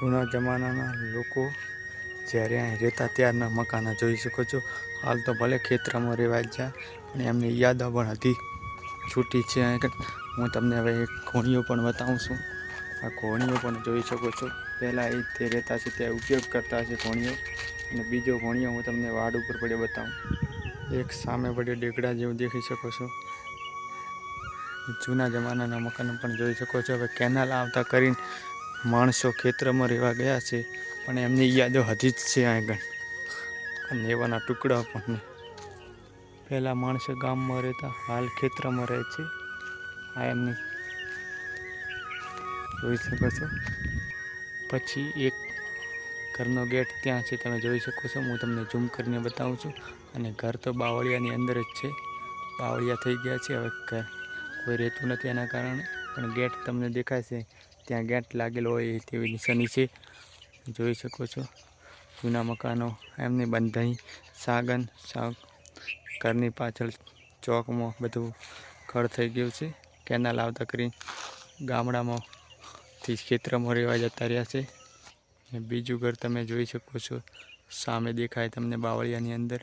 જૂના જમાનાના લોકો જ્યારે અહીં રહેતા ત્યારના મકાના જોઈ શકો છો. હાલ તો ભલે ખેતરમાં રહેવા છે પણ એમની યાદો પણ હતી છૂટી છે. હું તમને હવે ઘોણીઓ પણ બતાવું છું. આ ઘોણીઓ પણ જોઈ શકો છો. પહેલાં એ તે રહેતા છે તે ઉપયોગ કરતા છે ઘોણીઓ અને બીજો ઘોણીઓ હું તમને વાડ ઉપર પડ્યો બતાવું. એક સામે પડ્યો ડેગડા જેવું દેખી શકો છો. જૂના જમાનાના મકાન પણ જોઈ શકો છો. હવે કેનાલ આવતા કરીને માણસો ખેતરમાં રહેવા ગયા છે, પણ એમની યાદો હજી જ છે આગળ. અને એવાના ટુકડા પણ પહેલાં માણસો ગામમાં રહેતા, હાલ ખેતરમાં રહે છે. આ એમની જોઈ શકો છો. પછી એક ઘરનો ગેટ ત્યાં છે, તમે જોઈ શકો છો. હું તમને ઝૂમ કરીને બતાવું છું. અને ઘર તો બાવળિયાની અંદર જ છે. બાવળિયા થઈ ગયા છે. હવે ઘર કોઈ રહેતું નથી એના કારણે. પણ ગેટ તમને દેખાય છે. ત્યાં ગેટ લાગેલો હોય તેવી નિશાની છે જોઈ શકો છો. જૂના મકાનો, એમની બંધાઈ, સાગન સાગ ઘરની પાછળ ચોકમાં બધું ઘર થઈ ગયું છે. કેનાલ આવતા કરી ગામડામાં થી ખેતરમાં રહેવા જતા રહ્યા છે. બીજું ઘર તમે જોઈ શકો છો. સામે દેખાય તમને બાવળિયાની અંદર.